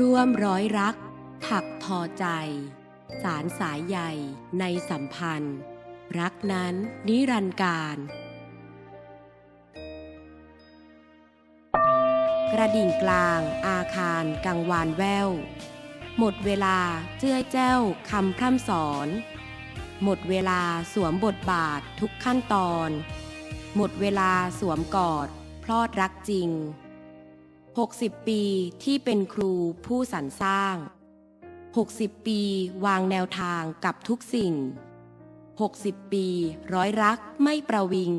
ร่วมร้อยรัก ถักทอใจ สารสายใหญ่ในสัมพันธ์ รักนั้นนิรันดร์การ กระดิ่งกลาง อาคารกังวานแวว หมดเวลาเจ้ยแจ้วคำพร่ำสอน หมดเวลาสวมบทบาททุกขั้นตอน หมดเวลาสวมกอด พลอดรักจริง 60 ปีที่เป็นครูผู้สรรสร้าง 60 ปีวางแนวทางกับทุกสิ่ง 60 ปีร้อยรักไม่ประวิง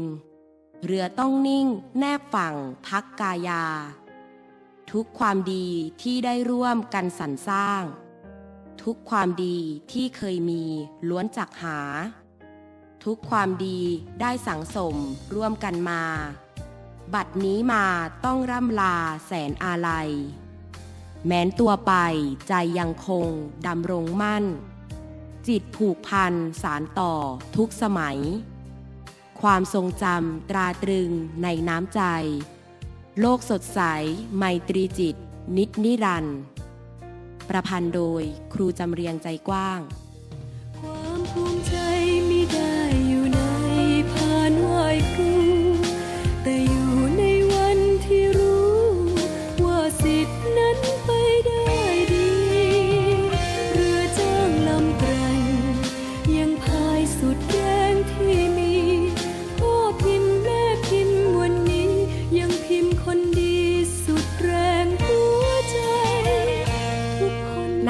เรือต้องนิ่งแนบฝั่งพักกายา ทุกความดีที่ได้ร่วมกันสรรสร้าง ทุกความดีที่เคยมีล้วนจักหา ทุกความดีได้สังสมร่วมกันมา บัดนี้มาต้องร่ำลาแสนอาลัย แม้นตัวไปใจยังคงดำรงมั่น จิตผูกพันสารต่อทุกสมัย ความทรงจำตราตรึงในน้ำใจ โลกสดใส ไมตรีจิต นิดนิรันดร์ประพันธ์โดยครูจำเรียงใจกว้าง ความภูมิใจ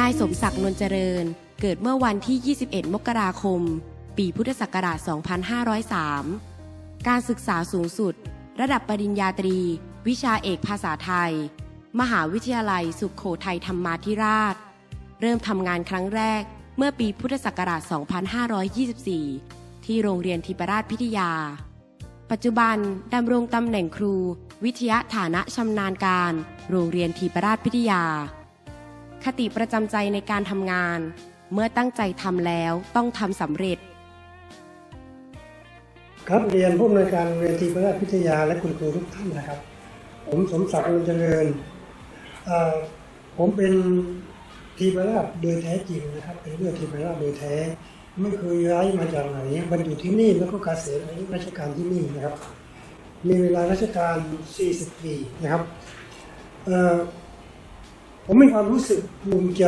ายสมศักดิ์นนเจริญ เกิดเมื่อวันที่ 21 มกราคม ปีพุทธศักราช 2503 การศึกษาสูงสุด ระดับปริญญาตรี วิชาเอกภาษาไทย มหาวิทยาลัยสุขโขทัยธรรมาธิราช เริ่มทำงานครั้งแรกเมื่อปีพุทธศักราช 2524 ที่โรงเรียนทิปราชพิทยา ปัจจุบันดำรงตำแหน่งครู วิทยาฐานะชำนาญการ โรงเรียนทีปราชพิทยา คติประจำใจในการทำงาน เมื่อตั้งใจทำแล้วต้องทำสำเร็จ ครับเรียนผู้อำนวยการเรียทีพราชพิทยาและคุณครูทุกท่านนะครับ ผมสมศักดิ์นนเจริญผมเป็นทีพราชโดยแท้จริงนะครับ เป็นเรื่องทีพราชโดยแท้ ไม่เคยย้ายมาจากไหนบรรจุที่นี่แล้วก็เกษียณอายุราชการที่นี่นะครับ มีเวลาราชการ 40 ปีนะครับ ผมมีความรู้สึกภูมิใจ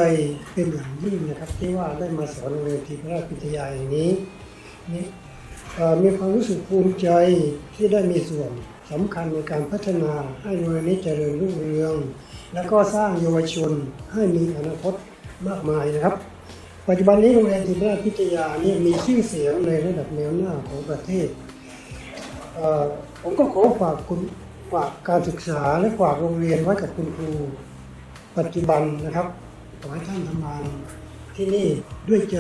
เป็นอย่างยิ่งนะครับ ที่ว่าได้มาสอนโรงเรียนทีพราชพิทยาอย่างนี้นี่มีความรู้สึกภูมิใจที่ได้มีส่วนสำคัญในการพัฒนาให้โรงเรียนนี้เจริญรุ่งเรือง และก็สร้างเยาวชนให้มีอนาคตมากมายนะครับ ปัจจุบันนี้โรงเรียนทีมราชพิทยานี่มีชื่อเสียงในระดับแนวหน้าของประเทศผมก็ขอฝากคุณฝากการศึกษาและฝากโรงเรียนไว้กับคุณครู ปัจจุบันนะครับขอให้ท่านทำงานที่นี่ด้วยใจ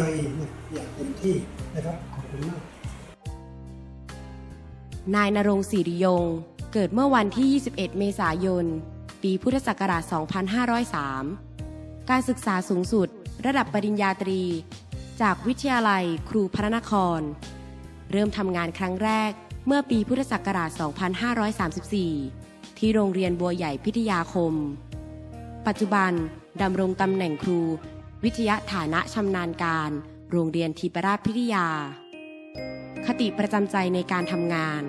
อย่างเต็มที่นะครับขอบคุณมากนายนรงศิริยง เกิดเมื่อวันที่ 21 เมษายน ปีพุทธศักราช 2503 การศึกษาสูงสุด ระดับปริญญาตรี จากวิทยาลัยครูพระนคร เริ่มทำงานครั้งแรกเมื่อปีพุทธศักราช 2534 ที่โรงเรียนบัวใหญ่พิทยาคม ปัจจุบันดำรงตำแหน่งครู วิทยาฐานะชำนาญการ โรงเรียนทีปราชพิทยา คติประจำใจในการทำงาน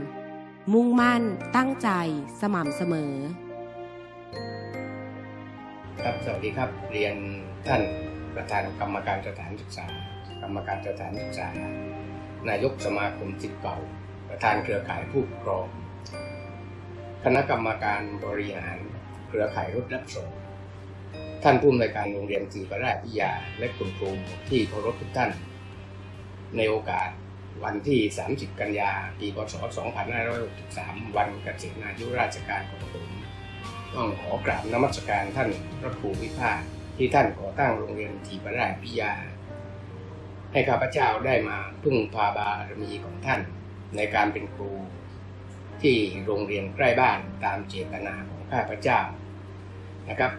มุ่งมั่น ตั้งใจ สม่ำเสมอ ครับสวัสดีครับเรียนท่านประธานกรรมการสถานศึกษา กรรมการสถานศึกษา นายกสมาคมศิษย์เก่า ประธานเครือข่ายผู้ปกครอง คณะกรรมการบริหาร เครือข่ายรถรับส่ง ท่านผู้อำนวยการโรงเรียนศรีประราชวิทยา และคุณครูที่เคารพทุกท่าน ในโอกาสวันที่ 30 กันยา ปีพศ 2563 วันเกษียณอายุราชการของผมต้องขอกราบนมัสการท่านพระครูวิภาคที่ท่านก่อตั้งโรงเรียนทีปราชพิยา ให้ข้าพเจ้าได้มาพึ่งพาบารมีของท่าน ในการเป็นครู ที่โรงเรียนใกล้บ้านตามเจตนาของข้าพเจ้านะครับ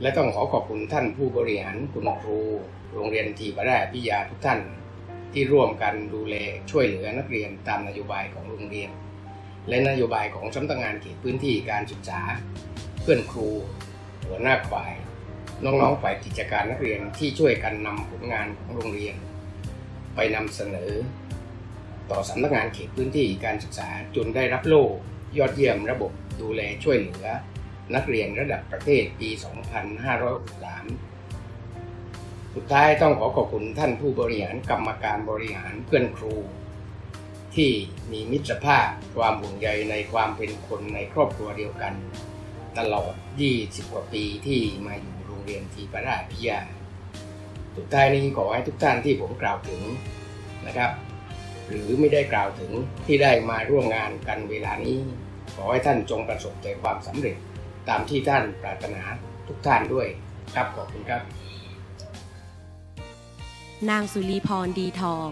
และต้องขอขอบคุณท่านผู้บริหารคุณครู โรงเรียนทีปราชพิยาทุกท่าน ที่ร่วมกันดูแลช่วยเหลือนักเรียนตามนโยบายของโรงเรียน และนโยบายของสำนักงานเขตพื้นที่การศึกษา เพื่อนครู หัวหน้าฝ่าย น้องๆฝ่ายกิจการนักเรียนที่ช่วยกันนำผลงานของโรงเรียน ไปนำเสนอ ต่อสำนักงานเขตพื้นที่การศึกษาจนได้รับโล่ยอดเยี่ยมระบบดูแลช่วยเหลือ นักเรียนระดับประเทศปี 2563 สุดท้ายต้องขอขอบคุณท่านผู้บริหารกรรมการบริหารเพื่อนครู ที่มีมิตรภาพความห่วงใยในความเป็นคนในครอบครัวเดียวกัน ตลอด 20 กว่าปีที่มาอยู่โรงเรียนทีปราชพิยา สุดท้ายนี้ขอให้ทุกท่านที่ผมกล่าวถึงนะครับ หรือไม่ได้กล่าวถึงที่ได้มาร่วมงานกันเวลานี้ขอให้ท่านจงประสบแต่ความสำเร็จ ตามที่ท่านปรารถนาทุกท่านด้วยครับขอบคุณครับ นางสุรีพรดีทอง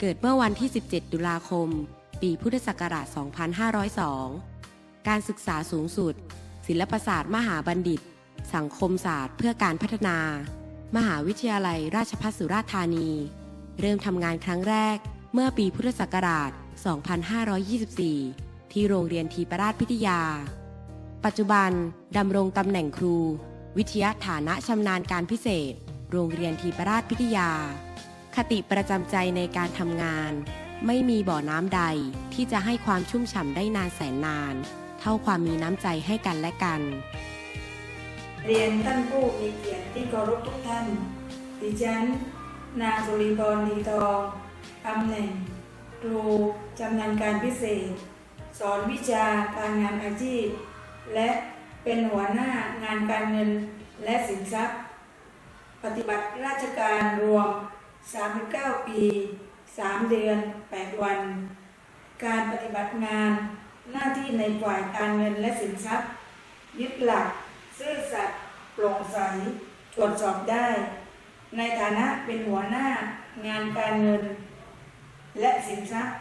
เกิดเมื่อวันที่ 17 ตุลาคม ปีพุทธศักราช 2502 การศึกษาสูงสุด ศิลปศาสตร์มหาบัณฑิต สังคมศาสตร์เพื่อการพัฒนา มหาวิทยาลัยราชภัฏสุราษฎร์ธานี เริ่มทำงานครั้งแรกเมื่อปีพุทธศักราช 2524 ที่โรงเรียนทีปราชพิทยา ปัจจุบันดำรงตำแหน่งครู วิทยาฐานะชำนาญการพิเศษ โรงเรียนทีปราชพิทยา คติประจำใจในการทำงาน ไม่มีบ่อน้ำใดที่จะให้ความชุ่มฉ่ำได้นานแสนนาน เท่าความมีน้ำใจให้กันและกัน เรียนท่านผู้มีเกียรติที่เคารพทุกท่าน ดิฉัน นางสุริพรดีทองตำแหน่งครูจำนาญการพิเศษ สอนวิชาการงานอาชีพ และเป็นหัวหน้างานการเงินและสินทรัพย์ ปฏิบัติราชการรวม 39 ปี 3 เดือน 8 วัน การปฏิบัติงานหน้าที่ในฝ่ายการเงินและสินทรัพย์ ยึดหลัก ซื่อสัตย์โปร่งใสตรวจสอบได้ ในฐานะเป็นหัวหน้างานการเงิน และสินทรัพย์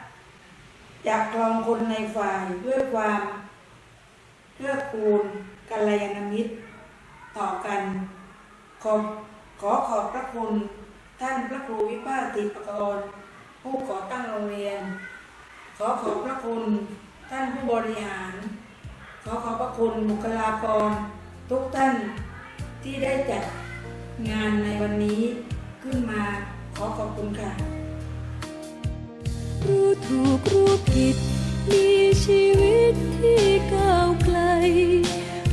อยากครองคนในฝ่ายด้วยความ เพื่อคูณกัลยาณมิตร ต่อกัน ขอขอขอบพระคุณ ท่านพระครูวิภาติปกรณ์ผู้ก่อตั้งโรงเรียน ขอขอบพระคุณ ท่านผู้บริหาร ขอขอบพระคุณบุคลากร ทุกท่านที่ได้จัดงานในวันนี้ขึ้นมาขอขอบคุณค่ะ รู้ถูกรู้ผิด มีชีวิตที่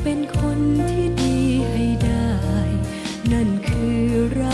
เป็นคนที่ดีให้ได้ นั่นคือเรา